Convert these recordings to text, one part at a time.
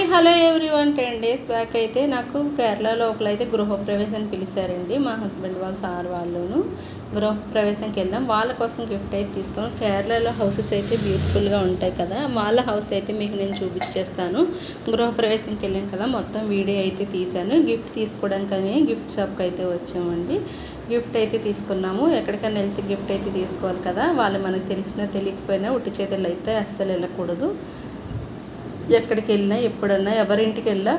Hi hello everyone ten days back అయితే నాకు కేరళలో ఒకలైతే అయితే గృహప్రవేశం పిలిచారండి. మా హస్బెండ్ వాళ్ళ సార్ వాళ్ళును. గృహప్రవేశంకి వెళ్ళాం. వాళ్ళ కోసం గిఫ్ట్ అయితే తీసుకున్నాం. కేరళలో హౌసెస్ అయితే బ్యూటిఫుల్గా ఉంటాయి కదా. వాళ్ళ హౌస్ అయితే మీకు నేను చూపించేస్తాను. గృహప్రవేశంకి వెళ్ళాం కదా. మొత్తం వీడియో అయితే తీశాను. గిఫ్ట్ తీసుకోవడానికని గిఫ్ట్ షాప్కి అయితే వచ్చామండి. గిఫ్ట్ అయితే తీసుకున్నాము. ఎక్కడికైనా వెళ్తే గిఫ్ట్ అయితే తీసుకోవాలి కదా. వాళ్ళు మనకు తెలిసినా తెలియకపోయినా ఉట్టి చేతులు అయితే అస్సలు వెళ్ళకూడదు. ఎక్కడికి వెళ్ళినా ఎప్పుడన్నా ఎవరింటికి వెళ్ళా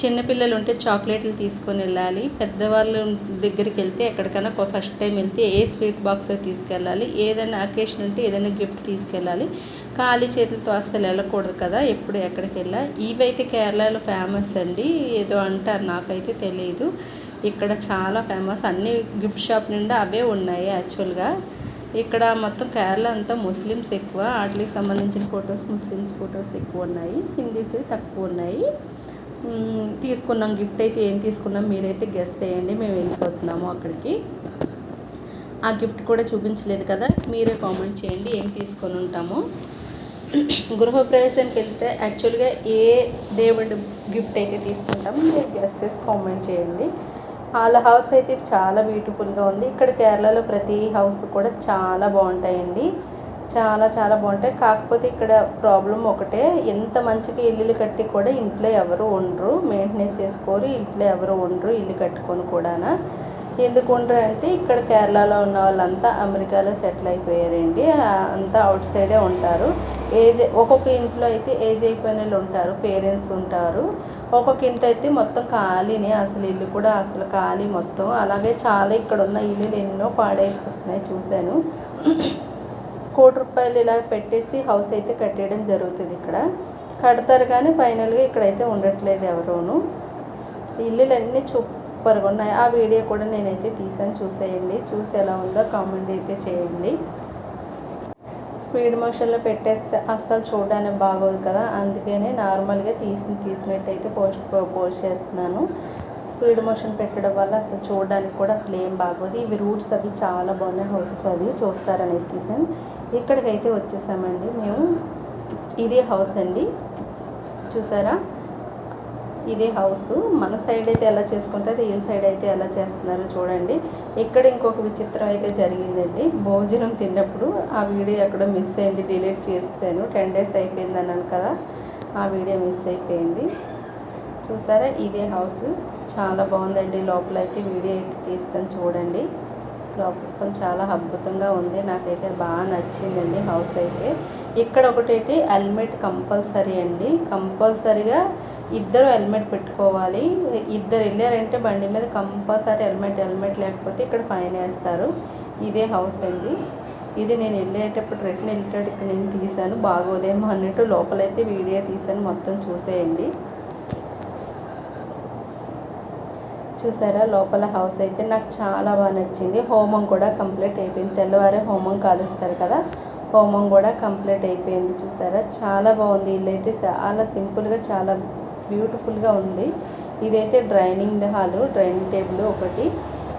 చిన్నపిల్లలు ఉంటే చాక్లెట్లు తీసుకొని వెళ్ళాలి. పెద్దవాళ్ళ దగ్గరికి వెళ్తే ఎక్కడికైనా ఫస్ట్ టైం వెళ్తే ఏ స్వీట్ బాక్స్ తీసుకెళ్ళాలి. ఏదైనా అకేషన్ ఉంటే ఏదైనా గిఫ్ట్ తీసుకెళ్ళాలి. ఖాళీ చేతులతో అస్సలు వెళ్ళకూడదు కదా ఎప్పుడు ఎక్కడికి వెళ్ళా ఇవైతే కేరళలో ఫేమస్ అండి. ఏదో అంటారు నాకైతే తెలియదు ఇక్కడ చాలా ఫేమస్. అన్ని గిఫ్ట్ షాప్ నిండా అవే ఉన్నాయి యాక్చువల్గా. ఇక్కడ మొత్తం కేరళ అంతా ముస్లిమ్స్ ఎక్కువ వాటికి సంబంధించిన ఫొటోస్ ముస్లిమ్స్ ఫొటోస్ ఎక్కువ ఉన్నాయి హిందీస్ తక్కువ ఉన్నాయి. తీసుకున్నాం గిఫ్ట్ అయితే ఏం తీసుకున్నాం మీరైతే గెస్ చేయండి మేము వెళ్ళిపోతున్నాము అక్కడికి. ఆ గిఫ్ట్ కూడా చూపించలేదు కదా మీరే కామెంట్ చేయండి ఏం తీసుకొని ఉంటాము. గృహప్రవేశానికి వెళ్తే యాక్చువల్గా ఏ దేవుడి గిఫ్ట్ అయితే తీసుకుంటామో మీరు గెస్ చేసి కామెంట్ చేయండి. వాళ్ళ హౌస్ అయితే చాలా బ్యూటిఫుల్గా ఉంది. ఇక్కడ కేరళలో ప్రతి హౌస్ కూడా చాలా బాగుంటాయండి. చాలా చాలా బాగుంటాయి. కాకపోతే ఇక్కడ ప్రాబ్లం ఒకటే. ఎంత మంచిగా ఇల్లులు కట్టి కూడా ఇంట్లో ఎవరు ఉండరు. మెయింటెనెన్స్ చేసుకోరు. ఇంట్లో ఎవరు ఉండరు ఇల్లు కట్టుకొని కూడా ఎందుకు అంటే ఇక్కడ కేరళలో ఉన్న వాళ్ళంతా అమెరికాలో సెటిల్ అయిపోయారండి. అంతా అవుట్ సైడే ఉంటారు. ఏజ్ ఒక్కొక్క ఇంట్లో అయితే ఏజ్ అయిపోయిన వాళ్ళు ఉంటారు పేరెంట్స్ ఉంటారు. ఒక్కొక్క ఇంట్లో అయితే మొత్తం ఖాళీని అసలు ఇల్లు కూడా అసలు ఖాళీ మొత్తం. అలాగే చాలా ఇక్కడ ఉన్న ఇల్లులు ఎన్నో పాడైపోతున్నాయి చూశాను. కోటి రూపాయలు ఇలా పెట్టేసి హౌస్ అయితే కట్టేయడం జరుగుతుంది ఇక్కడ. కడతారు కానీ ఫైనల్గా ఇక్కడైతే ఉండట్లేదు ఎవరూను. ఇల్లులన్నీ సూపర్గా ఉన్నాయి. ఆ వీడియో కూడా నేనైతే తీసాను. చూసేయండి. చూసి ఎలా ఉందో కామెంట్ అయితే చేయండి. స్పీడ్ మోషన్లో పెట్టేస్తే అస్సలు చూడడానికి బాగోదు కదా. అందుకనే నార్మల్గా తీసి తీసినట్టయితే పోస్ట్ పోస్ట్ చేస్తున్నాను. స్పీడ్ మోషన్ పెట్టడం వల్ల అసలు చూడడానికి కూడా అసలు ఏం బాగోదు. ఇవి రూట్స్ అవి చాలా బాగున్నాయి. హౌసెస్ అవి చూస్తారని తీసాను. ఇక్కడికైతే వచ్చేసామండి మేము. ఇదే హౌస్ అండి. చూసారా? ఇది హౌస్. మన సైడ్ అయితే ఎలా చేసుకుంటారు ఈ సైడ్ అయితే ఎలా చేస్తున్నారో చూడండి. ఇక్కడ ఇంకొక విచిత్రం అయితే జరిగిందండి. భోజనం తిన్నప్పుడు ఆ వీడియో ఎక్కడో మిస్ అయింది డిలీట్ చేస్తాను టెన్ డేస్ అయిపోయింది అన్నాను కదా ఆ వీడియో మిస్ అయిపోయింది. చూసారా? ఇదే హౌస్. చాలా బాగుందండి. లోపల అయితే వీడియో అయితే తీస్తాను చూడండి. లోపల చాలా అద్భుతంగా ఉంది. నాకైతే బాగా నచ్చిందండి హౌస్ అయితే. ఇక్కడ ఒకటైతే హెల్మెట్ కంపల్సరీ అండి. కంపల్సరీగా ఇద్దరు హెల్మెట్ పెట్టుకోవాలి. ఇద్దరు వెళ్ళారంటే బండి మీద కంపల్సరీ హెల్మెట్ హెల్మెట్ లేకపోతే ఇక్కడ ఫైన్ వేస్తారు. ఇదే హౌస్ అండి. ఇది నేను వెళ్ళేటప్పుడు రిటర్న్ వెళ్ళేటప్పుడు ఇక్కడ నేను తీశాను. బాగోదేమో అన్నట్టు లోపలైతే వీడియో తీశాను. మొత్తం చూసేయండి. చూసారా? లోపల హౌస్ అయితే నాకు చాలా బాగా నచ్చింది. హోమం కూడా కంప్లీట్ అయిపోయింది. తెల్లవారే హోమం కాలుస్తారు కదా? హోమం కూడా కంప్లీట్ అయిపోయింది చూసారా? చాలా బాగుంది. ఇల్లు అయితే చాలా సింపుల్గా చాలా బ్యూటిఫుల్గా ఉంది. ఇదైతే డ్రైనింగ్ హాలు డ్రైనింగ్ టేబుల్ ఒకటి.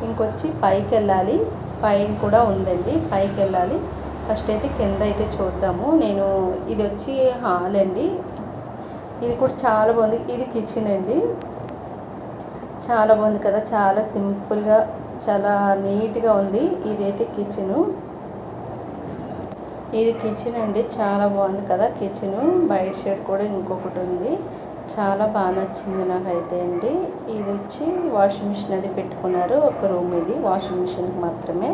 ఇంకొచ్చి పైకి వెళ్ళాలి. పైన కూడా ఉందండి. పైకి వెళ్ళాలి. ఫస్ట్ అయితే కింద అయితే చూద్దాము. నేను ఇది వచ్చి హాల్ అండి. ఇది కూడా చాలా బాగుంది. ఇది కిచెన్ అండి. చాలా బాగుంది కదా చాలా సింపుల్గా చాలా నీట్గా ఉంది. ఇదైతే కిచెను. ఇది కిచెన్ అండి చాలా బాగుంది కదా కిచెను. బయట షేడ్ కూడా ఇంకొకటి ఉంది. చాలా బాగా నచ్చింది నాకైతే అండి. ఇది వచ్చి వాషింగ్ మిషన్ అది పెట్టుకున్నారు ఒక రూమ్ ఇది వాషింగ్ మిషన్కి మాత్రమే.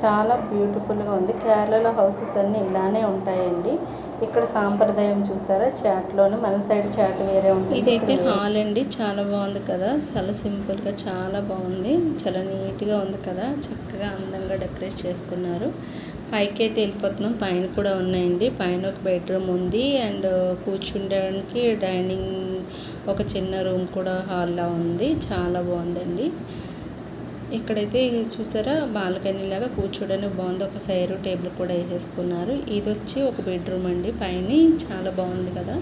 చాలా బ్యూటిఫుల్గా ఉంది. కేరళలో హౌసెస్ అన్నీ ఇలానే ఉంటాయండి. ఇక్కడ సాంప్రదాయం చూస్తారా? చాట్లోనే మన సైడ్ చాట్ వేరే ఉంటుంది ఇదైతే హాల్ అండి. చాలా బాగుంది కదా? చాలా సింపుల్గా చాలా బాగుంది. చాలా నీట్గా ఉంది కదా? చక్కగా అందంగా డెకరేట్ చేసుకున్నారు. పైకి అయితే వెళ్ళిపోతున్నాం. పైన కూడా ఉన్నాయండి. పైన ఒక బెడ్రూమ్ ఉంది. అండ్ కూర్చుండడానికి డైనింగ్ ఒక చిన్న రూమ్ కూడా హాల్లో ఉంది. చాలా బాగుందండి. ఇక్కడైతే చూసారా? బాల్కనీ లాగా కూర్చోడానికి బాగుంది. ఒక సైరు టేబుల్ కూడా వేసేసుకున్నారు ఇది వచ్చి ఒక బెడ్రూమ్ అండి. పైన చాలా బాగుంది కదా.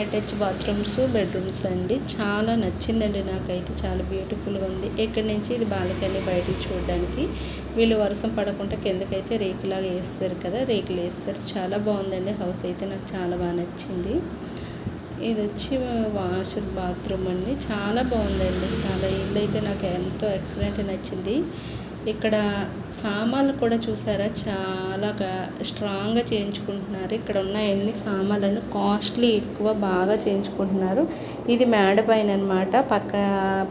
అటాచ్ బాత్రూమ్స్ బెడ్రూమ్స్ అండి. చాలా నచ్చిందండి నాకైతే. చాలా బ్యూటిఫుల్గా ఉంది. ఇక్కడ నుంచి ఇది బాల్కనీ బయటికి చూడడానికి. వీళ్ళు వర్షం పడకుండా కిందకైతే రేకులాగా వేస్తారు కదా. రేకులు వేస్తారు. చాలా బాగుందండి. హౌస్ అయితే నాకు చాలా బాగా నచ్చింది. ఇది వచ్చి వాషర్ బాత్రూమ్ అండి. చాలా బాగుందండి. చాలా ఇల్లు అయితే నాకు ఎంతో ఎక్సలెంట్ నచ్చింది. ఇక్కడ సామాన్లు కూడా చూసారా? చాలా స్ట్రాంగ్గా చేయించుకుంటున్నారు. ఇక్కడ ఉన్న ఎన్ని సామాన్లను కాస్ట్లీ ఎక్కువ బాగా చేయించుకుంటున్నారు. ఇది మేడ పైన అనమాట పక్క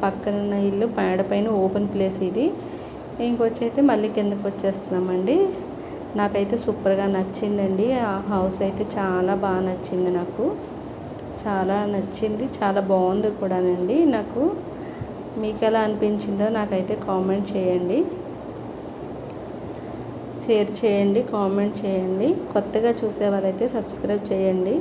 పక్కన ఉన్న ఇల్లు మేడ పైన ఓపెన్ ప్లేస్ ఇది. ఇంకొచ్చైతే మళ్ళీ కిందకి వచ్చేస్తున్నామండి. నాకైతే సూపర్గా నచ్చిందండి. ఆ హౌస్ అయితే చాలా బాగా నచ్చింది నాకు. చాలా నచ్చింది చాలా బాగుంది కూడానండి. నాకు మీకు ఎలా అనిపించిందో నాకైతే కామెంట్ చేయండి. షేర్ చేయండి కామెంట్ చేయండి. కొత్తగా చూసేవారైతే సబ్స్క్రైబ్ చేయండి.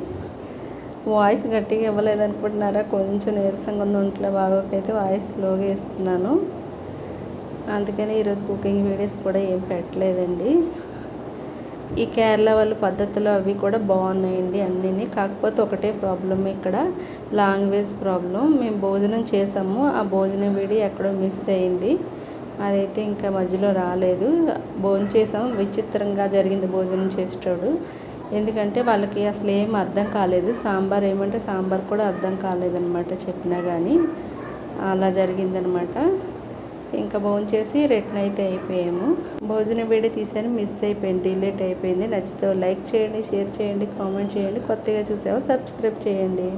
వాయిస్ గట్టిగా ఇవ్వలేదనుకుంటున్నారా? కొంచెం నీరసంగా ఉంది ఒంట్లో బాగోకైతే వాయిస్ లోగా ఇస్తున్నాను అందుకని ఈరోజు కుకింగ్ వీడియోస్ కూడా ఏం పెట్టలేదండి. ఈ కేరళ వాళ్ళ పద్ధతులు అవి కూడా బాగున్నాయండి అన్నీ కాకపోతే ఒకటే ప్రాబ్లం ఇక్కడ. లాంగ్వేజ్ ప్రాబ్లం మేము భోజనం చేసాము. ఆ భోజనం వీడియో ఎక్కడో మిస్ అయింది. అదైతే ఇంకా మధ్యలో రాలేదు. భోజనం చేసాము. విచిత్రంగా జరిగింది భోజనం చేసేటోడు. ఎందుకంటే వాళ్ళకి అసలు ఏం అర్థం కాలేదు. సాంబార్ ఏమంటే సాంబార్ కూడా అర్థం కాలేదన్నమాట చెప్పినా కానీ అలా జరిగిందనమాట ఇంకా భోజనం చేసి రిటర్న్ అయితే అయిపోయాము. భోజనం వేడి తీసాను మిస్ అయిపోయింది డిలేట్ అయిపోయింది. నచ్చితే లైక్ చేయండి షేర్ చేయండి కామెంట్ చేయండి. కొత్తగా చూసావో సబ్స్క్రైబ్ చేయండి.